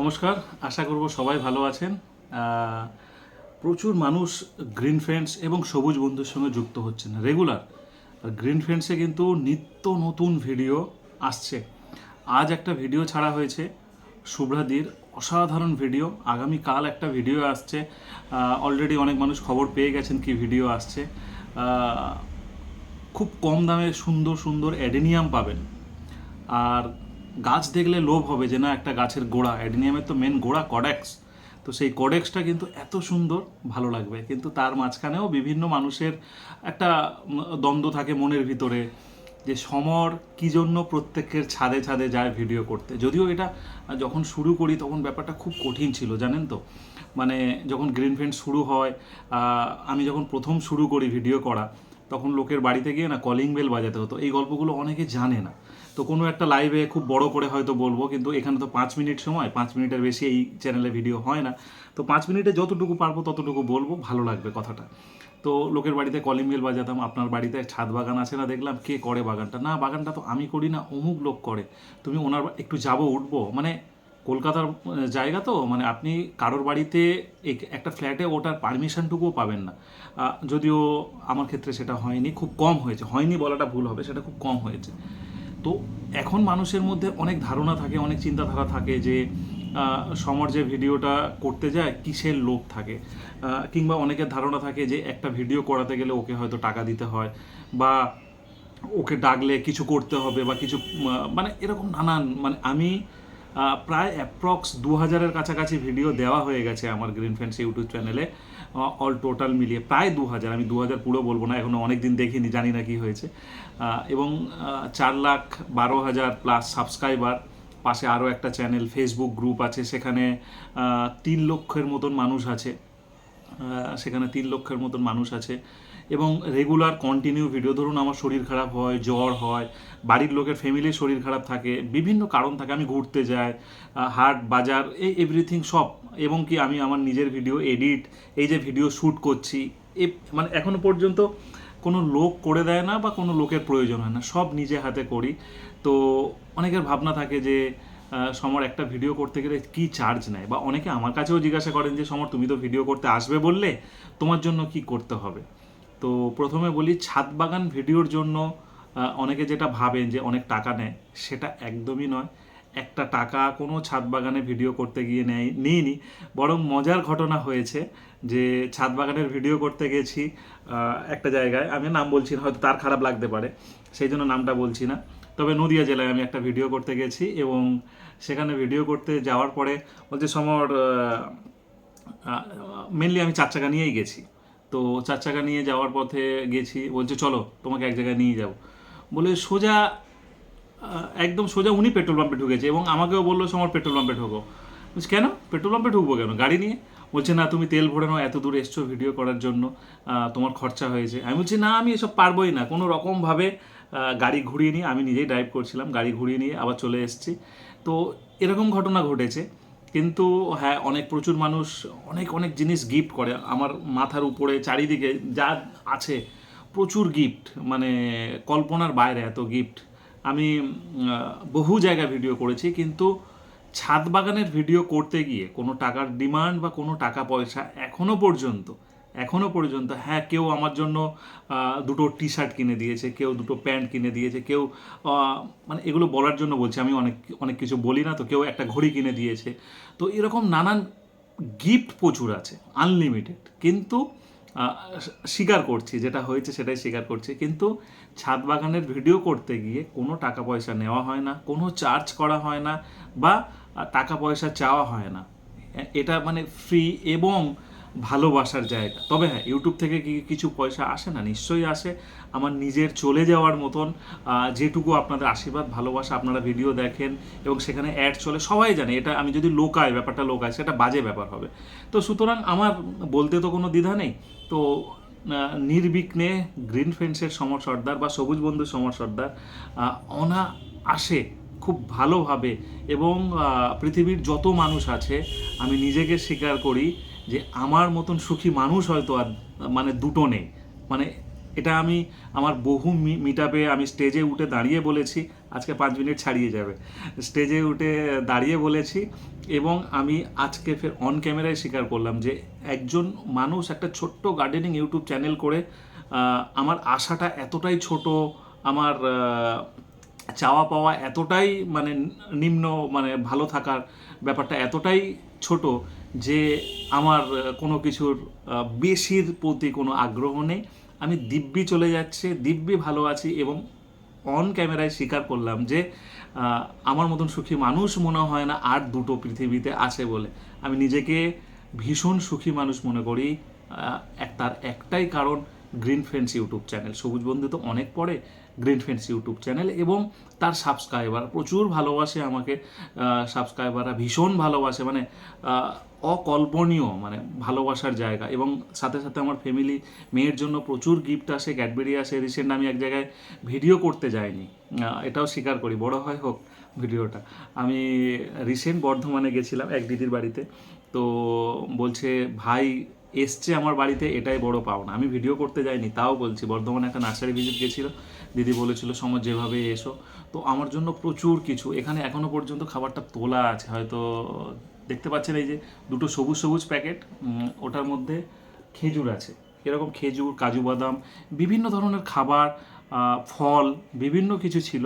নমস্কার, আশা করব সবাই ভালো আছেন। প্রচুর মানুষ গ্রিন ফ্রেন্ডস এবং সবুজ বন্ধুর সঙ্গে যুক্ত হচ্ছেন রেগুলার গ্রিন ফ্রেন্ডসে কিন্তু নিত্য নতুন ভিডিও আসছে। আজ একটা ভিডিও ছাড়া হয়েছে, শুভ্রাদির অসাধারণ ভিডিও আগামীকাল একটা ভিডিও আসছে। অলরেডি অনেক মানুষ খবর পেয়ে গেছেন কি ভিডিও আসছে। খুব কম দামে সুন্দর সুন্দর অ্যাডেনিয়াম পাবেন। আর গাছ দেখলে লোভ হবে যে না, একটা গাছের গোড়া। অ্যাডিনিয়ামের তো মেন গোড়া কডেক্স। তো সেই কডেক্সটা কিন্তু এত সুন্দর, ভালো লাগবে। কিন্তু তার মাঝখানেও বিভিন্ন মানুষের একটা দ্বন্দ্ব থাকে মনের ভিতরে যে সমর কি জন্য প্রত্যেকের ছাদে ছাদে যায় ভিডিও করতে। যদিও এটা যখন শুরু করি তখন ব্যাপারটা খুব কঠিন ছিল, জানেন তো? মানে যখন গ্রিন ফ্রেন্ড শুরু হয় আমি যখন প্রথম শুরু করি ভিডিও করা তখন লোকের বাড়িতে গিয়ে না কলিং বেল বাজাতে হতো। এই গল্পগুলো অনেকে জানে না। তো কোনো একটা লাইভে খুব বড় করে হয়তো বলব, কিন্তু এখানে তো পাঁচ মিনিট সময়, পাঁচ মিনিটের বেশি এই চ্যানেলে ভিডিও হয় না। তো পাঁচ মিনিটে যতটুকু পারব ততটুকু বলব, ভালো লাগবে কথাটা। তো লোকের বাড়িতে কলিং বেল বাজাতাম, আপনার বাড়িতে ছাদ বাগান আছে না দেখলাম, কে করে বাগানটা? না, বাগানটা তো আমি করি না, অমুক লোক করে। তুমি ওনার, একটু যাব, উঠবো। মানে কলকাতার জায়গা তো মানে আপনি কারোর বাড়িতে এক- একটা ফ্ল্যাটে ওটার পারমিশনটুকুও পাবেন না। যদিও আমার ক্ষেত্রে সেটা হয়নি, খুব কম হয়েছে। হয়নি বলাটা ভুল হবে, সেটা খুব কম হয়েছে। তো এখন মানুষের মধ্যে অনেক ধারণা থাকে, অনেক চিন্তাধারা থাকে যে সমর যে ভিডিওটা করতে যায়, কিসের লোভ থাকে? কিংবা অনেকের ধারণা থাকে যে, একটা ভিডিও করাতে গেলে ওকে হয়তো টাকা দিতে হয়, বা ওকে ডাকলে কিছু করতে হবে, বা কিছু মানে এরকম নানান মানে আমি প্রায় অ্যাপ্রক্স দু হাজারের কাছাকাছি ভিডিও দেওয়া হয়ে গেছে আমার গ্রিন ফ্রেন্ডস ইউটিউব চ্যানেলে অল টোটাল মিলিয়ে, প্রায় দু হাজার আমি দু হাজার পুরো বলব না এখনও অনেক দিন দেখিনি, জানি না কি হয়েছে। এবং চার লাখ বারো হাজার প্লাস সাবস্ক্রাইবার পাশে আরও একটা চ্যানেল ফেসবুক গ্রুপ আছে, সেখানে তিন লক্ষের মতন মানুষ আছে। সেখানে তিন লক্ষের মতন মানুষ আছে। এবং রেগুলার কন্টিনিউ ভিডিও ধরুন আমার শরীর খারাপ হয়, জ্বর হয়, বাড়ির লোকের ফ্যামিলির শরীর খারাপ থাকে, বিভিন্ন কারণ থাকে, আমি ঘুরতে যাই হাট, বাজার এই এভরিথিং সব, এবং কি আমি আমার নিজের ভিডিও এডিট এই যে ভিডিও শ্যুট করছি, এ মানে এখনও পর্যন্ত কোনো লোক করে দেয় না বা কোনো লোকের প্রয়োজন হয় না, সব নিজে হাতে করি। তো অনেকের ভাবনা থাকে যে সমর একটা ভিডিও করতে গেলে কি চার্জ নেয়? বা অনেকে আমার কাছেও জিজ্ঞাসা করেন যে, সমর তুমি তো ভিডিও করতে আসবে বললে, তোমার জন্য কি করতে হবে? তো প্রথমে বলি, ছাদ বাগান ভিডিওর জন্য অনেকে যেটা ভাবেন যে অনেক টাকা নেয়, সেটা একদমই নয়। একটা টাকা কোনো ছাদ বাগানে ভিডিও করতে গিয়ে নেয়, নিইনি। বরং মজার ঘটনা হয়েছে যে, ছাদ বাগানের ভিডিও করতে গেছি একটা জায়গায়। আমি নাম বলছি না, হয়তো তার খারাপ লাগতে পারে, সেই জন্য নামটা বলছি না। তবে নদিয়া জেলায় আমি একটা ভিডিও করতে গেছি এবং সেখানে ভিডিও করতে যাওয়ার পরে বলছে, সমর মেনলি আমি চার চাকা নিয়েই গেছি। তো চার চাকা নিয়ে যাওয়ার পথে গেছি, বলছে, চলো, তোমাকে এক জায়গায় নিয়ে যাব। বলে সোজা একদম সোজা উনি পেট্রোল পাম্পে ঢুকেছে এবং আমাকেও বলল সমর পেট্রোল পাম্পে ঢোকো। বলছি, কেন? পেট্রোল পাম্পে ঢুকবো কেন? গাড়ি নিয়ে? বলছে, না, তুমি তেল ভরে নাও, এত দূর এসছো ভিডিও করার জন্য তোমার খরচা হয়েছে। আমি বলছি, না, আমি এসব পারবোই না। কোনো রকমভাবে গাড়ি ঘুরিয়ে নিয়ে আমি নিজেই ড্রাইভ করছিলাম, গাড়ি ঘুরিয়ে নিয়ে আবার চলে এসেছি। তো এরকম ঘটনা ঘটেছে। কিন্তু হ্যাঁ অনেক প্রচুর মানুষ অনেক অনেক জিনিস গিফট করে। আমার মাথার উপরে, চারিদিকে যা আছে, প্রচুর গিফট মানে কল্পনার বাইরে এত গিফট আমি বহু জায়গায় ভিডিও করেছি, কিন্তু ছাদ বাগানের ভিডিও করতে গিয়ে কোনো টাকার ডিমান্ড বা কোনো টাকা পয়সা এখনও পর্যন্ত এখনও পর্যন্ত হ্যাঁ কেউ আমার জন্য দুটো টি শার্ট কিনে দিয়েছে, কেউ দুটো প্যান্ট কিনে দিয়েছে, কেউ মানে এগুলো বলার জন্য বলছি, আমি অনেক অনেক কিছু বলি না, তো কেউ একটা ঘড়ি কিনে দিয়েছে। তো এরকম নানান গিফট প্রচুর আছে আনলিমিটেড কিন্তু স্বীকার করছি, যেটা হয়েছে সেটাই স্বীকার করছি, কিন্তু ছাদ বাগানের ভিডিও করতে গিয়ে কোনো টাকা পয়সা নেওয়া হয় না, কোনো চার্জ করা হয় না, বা টাকা পয়সা চাওয়া হয় না। এটা মানে ফ্রি এবং ভালোবাসার জায়গা। তবে হ্যাঁ ইউটিউব থেকে কি কিছু পয়সা আসে না? নিশ্চয়ই আসে। আমার নিজের চলে যাওয়ার মতন যেটুকু আপনাদের আশীর্বাদ, ভালোবাসা, আপনারা ভিডিও দেখেন এবং সেখানে অ্যাড চলে, সবাই জানে। এটা আমি যদি লোকায় ব্যাপারটা লোকায় সেটা বাজে ব্যাপার হবে। তো সুতরাং আমার বলতে তো কোনো দ্বিধা নেই। তো নির্বিঘ্নে গ্রিন ফ্রেন্ডসের সমর সর্দার বা সবুজ বন্ধু সমর সর্দার অনা আসে খুব ভালোভাবে এবং পৃথিবীর যত মানুষ আছে, আমি নিজেকে স্বীকার করি যে আমার মতন সুখী মানুষ হয়তো আর মানে দুটো নেই। মানে এটা আমি আমার বহু মিট আমি স্টেজে উঠে দাঁড়িয়ে বলেছি, আজকে পাঁচ মিনিট ছাড়িয়ে যাবে। স্টেজে উঠে দাঁড়িয়ে বলেছি এবং আমি আজকে ফের অন ক্যামেরায় স্বীকার করলাম যে একজন মানুষ একটা ছোট্ট গার্ডেনিং ইউটিউব চ্যানেল করে আমার আশাটা এতটাই ছোট, আমার চাওয়া পাওয়া এতটাই মানে নিম্ন মানে ভালো থাকার ব্যাপারটা এতটাই ছোট যে আমার কোনো কিছুর বেশির প্রতি কোনো আগ্রহ নেই। আমি দিব্যি চলে যাচ্ছে, দিব্যি ভালো আছি এবং অন ক্যামেরায় স্বীকার করলাম যে আমার মতন সুখী মানুষ মনে হয় না আর দুটো পৃথিবীতে আছে বলে। আমি নিজেকে ভীষণ সুখী মানুষ মনে করি। তার একটাই কারণ গ্রিন ফ্রেন্ডস ইউটিউব চ্যানেল সবুজ বন্ধু তো অনেক পরে গ্রিন ফ্রেন্ডস ইউটিউব চ্যানেল এবং তার সাবস্ক্রাইবার প্রচুর ভালোবাসে আমাকে। সাবস্ক্রাইবাররা ভীষণ ভালোবাসে। মানে অকল্পনীয় মানে ভালোবাসার জায়গা। এবং সাথে সাথে আমার ফ্যামিলি মেয়ের জন্য প্রচুর গিফট আসে ক্যাডবেরি আসে। রিসেন্ট আমি এক জায়গায় ভিডিও করতে যাইনি। এটাও স্বীকার করি। বড় হয় হোক ভিডিওটা আমি রিসেন্ট বর্ধমানে গেছিলাম এক দিদির বাড়িতে। তো বলছে, ভাই, এসছে আমার বাড়িতে, এটাই বড় পাওনা। আমি ভিডিও করতে যাইনি, তাও বলছি। বর্ধমানে একটা নার্সারি ভিজিট গেছিল। দিদি বলেছিল সমাজ যেভাবে এসো। তো আমার জন্য প্রচুর কিছু। এখানে এখনও পর্যন্ত খাবারটা তোলা আছে। হয়তো দেখতে পাচ্ছেন এই যে দুটো সবুজ সবুজ প্যাকেট ওটার মধ্যে খেজুর আছে। এরকম খেজুর, কাজু বাদাম, বিভিন্ন ধরনের খাবার ফল, বিভিন্ন কিছু ছিল।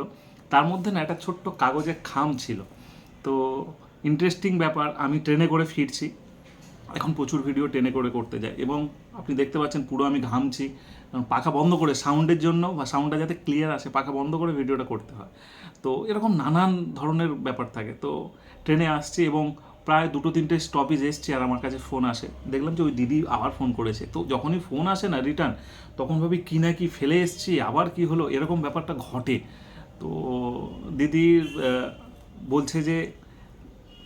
তার মধ্যে না একটা ছোট্ট কাগজের খাম ছিল। তো ইন্টারেস্টিং ব্যাপার, আমি ট্রেনে করে ফিরছি। এখন প্রচুর ভিডিও ট্রেনে করে করতে যায় এবং আপনি দেখতে পাচ্ছেন পুরো আমি ঘামছি। পাখা বন্ধ করে সাউন্ডের জন্য বা সাউন্ডটা যাতে ক্লিয়ার আসে, পাখা বন্ধ করে ভিডিওটা করতে হয়। তো এরকম নানান ধরনের ব্যাপার থাকে। তো ট্রেনে আসছি এবং প্রায় দুটো তিনটে স্টপেজ এসছে আর আমার কাছে ফোন আসে। দেখলাম যে ওই দিদি আবার ফোন করেছে। তো যখনই ফোন আসে না রিটার্ন তখন ভাবি কি না কি ফেলে এসছি আবার কি হলো? এরকম ব্যাপারটা ঘটে। তো দিদি আহ, বলছে যে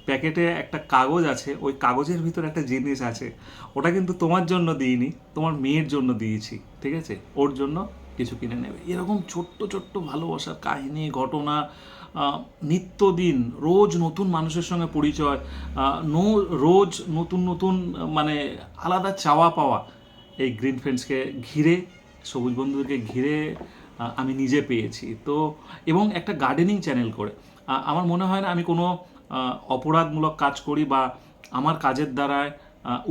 প্যাকেটে একটা কাগজ আছে ওই কাগজের ভিতরে একটা জিনিস আছে। ওটা কিন্তু তোমার জন্য দিইনি তোমার মেয়ের জন্য দিয়েছি ঠিক আছে? ওর জন্য কিছু কিনে নেবে। এরকম ছোট্ট ছোট্ট ভালোবাসার কাহিনী ঘটনা নিত্যদিন, রোজ নতুন মানুষের সঙ্গে পরিচয় নো, রোজ নতুন নতুন মানে আলাদা চাওয়া পাওয়া, এই গ্রিন ফ্রেন্ডসকে ঘিরে, সবুজ বন্ধুদেরকে ঘিরে আমি নিজে পেয়েছি। তো, এবং একটা গার্ডেনিং চ্যানেল করে। আমার মনে হয় না আমি কোনো অপরাধমূলক কাজ করি বা আমার কাজের দ্বারায়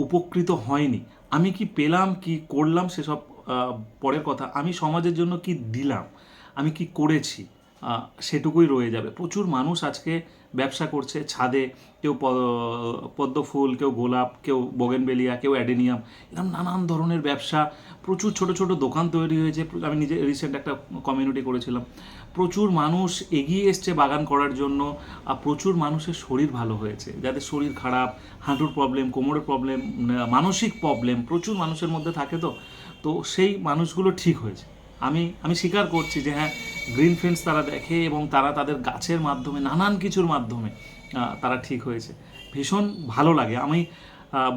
উপকৃত হয়নি। আমি কি পেলাম, কি করলাম সেসব পরের কথা। আমি সমাজের জন্য কি দিলাম? আমি কি করেছি? সেটুকুই রয়ে যাবে। প্রচুর মানুষ আজকে ব্যবসা করছে ছাদে, কেউ পদ্ম ফুল, কেউ গোলাপ, কেউ বগেনবেলিয়া, কেউ অ্যাডেনিয়াম এরকম নানান ধরনের ব্যবসা, প্রচুর ছোট ছোট দোকান তৈরি হয়েছে। আমি নিজে রিসেন্ট একটা কমিউনিটি করেছিলাম। প্রচুর মানুষ এগিয়ে এসছে বাগান করার জন্য, আর প্রচুর মানুষের শরীর ভালো হয়েছে। যাদের শরীর খারাপ, হাঁটুর প্রবলেম কোমরের প্রবলেম মানসিক প্রবলেম প্রচুর মানুষের মধ্যে থাকে তো তো সেই মানুষগুলো ঠিক হয়েছে। আমি আমি স্বীকার করছি যে হ্যাঁ গ্রিন ফ্রেন্ডস তারা দেখে এবং তারা তাদের গাছের মাধ্যমে, নানান কিছুর মাধ্যমে তারা ঠিক হয়েছে। ভীষণ ভালো লাগে। আমি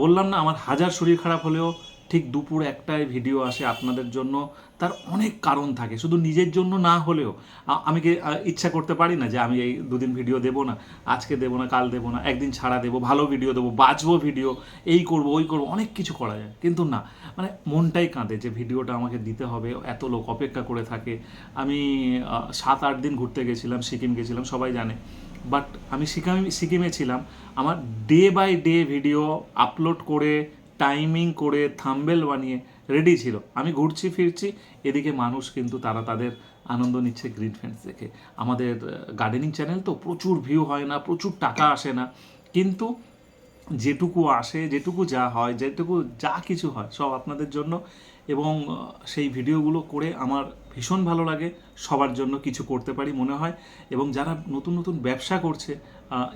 বললাম না, আমার হাজার শরীর খারাপ হলেও ঠিক দুপুর একটায় ভিডিও আসে আপনাদের জন্য। তার অনেক কারণ থাকে, শুধু নিজের জন্য না হলেও। আমি কি ইচ্ছা করতে পারি না যে আমি এই দুদিন ভিডিও দেবো না, আজকে দেবো না, কাল দেবো না, একদিন ছাড়া দেবো, ভালো ভিডিও দেবো বাঁচবো ভিডিও এই করব, ওই করব, অনেক কিছু করা যায়। কিন্তু না মানে মনটাই কাঁদে যে ভিডিওটা আমাকে দিতে হবে, এত লোক অপেক্ষা করে থাকে। আমি সাত, আট দিন ঘুরতে গেছিলাম, সিকিম গেছিলাম, সবাই জানে। বাট আমি সিকিম, সিকিমে ছিলাম, আমার day by day video upload করে টাইমিং করে থাম্বেল বানিয়ে রেডি ছিল। আমি ঘুরছি, ফিরছি, এদিকে মানুষ কিন্তু তারা তাদের আনন্দ নিচ্ছে গ্রিন ফ্রেন্ডস দেখে। আমাদের গার্ডেনিং চ্যানেল তো প্রচুর ভিউ হয় না, প্রচুর টাকা আসে না। কিন্তু যেটুকু আসে, যেটুকু যা হয়, যেটুকু যা কিছু হয়, সব আপনাদের জন্য এবং সেই ভিডিওগুলো করে আমার ভীষণ ভালো লাগে। সবার জন্য কিছু করতে পারি মনে হয়। এবং যারা নতুন নতুন ব্যবসা করছে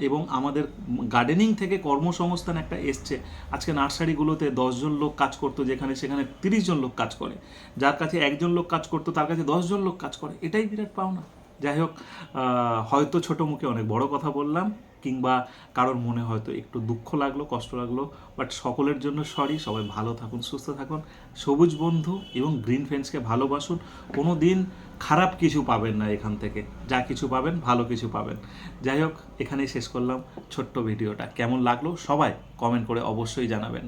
এবং আমাদের গার্ডেনিং থেকে কর্মসংস্থান একটা এসছে, আজকে নার্সারিগুলোতে দশজন লোক কাজ করতো, যেখানে সেখানে তিরিশ জন লোক কাজ করে। যার কাছে একজন লোক কাজ করতো, তার কাছে দশজন লোক কাজ করে। এটাই বিরাট পাওনা। যাই হোক হয়তো ছোট মুখে অনেক বড় কথা বললাম, কিংবা কারোর মনে হয়তো একটু দুঃখ লাগল, কষ্ট লাগল বাট সকলের জন্য সরি সবাই ভালো থাকুন, সুস্থ থাকুন, সবুজ বন্ধু এবং গ্রিন ফ্রেন্ডসকে ভালোবাসুন। কোনো দিন খারাপ কিছু পাবেন না এখান থেকে, যা কিছু পাবেন, ভালো কিছু পাবেন। যাই হোক এখানেই শেষ করলাম ছোট্ট ভিডিওটা। কেমন লাগল সবাই কমেন্ট করে অবশ্যই জানাবেন।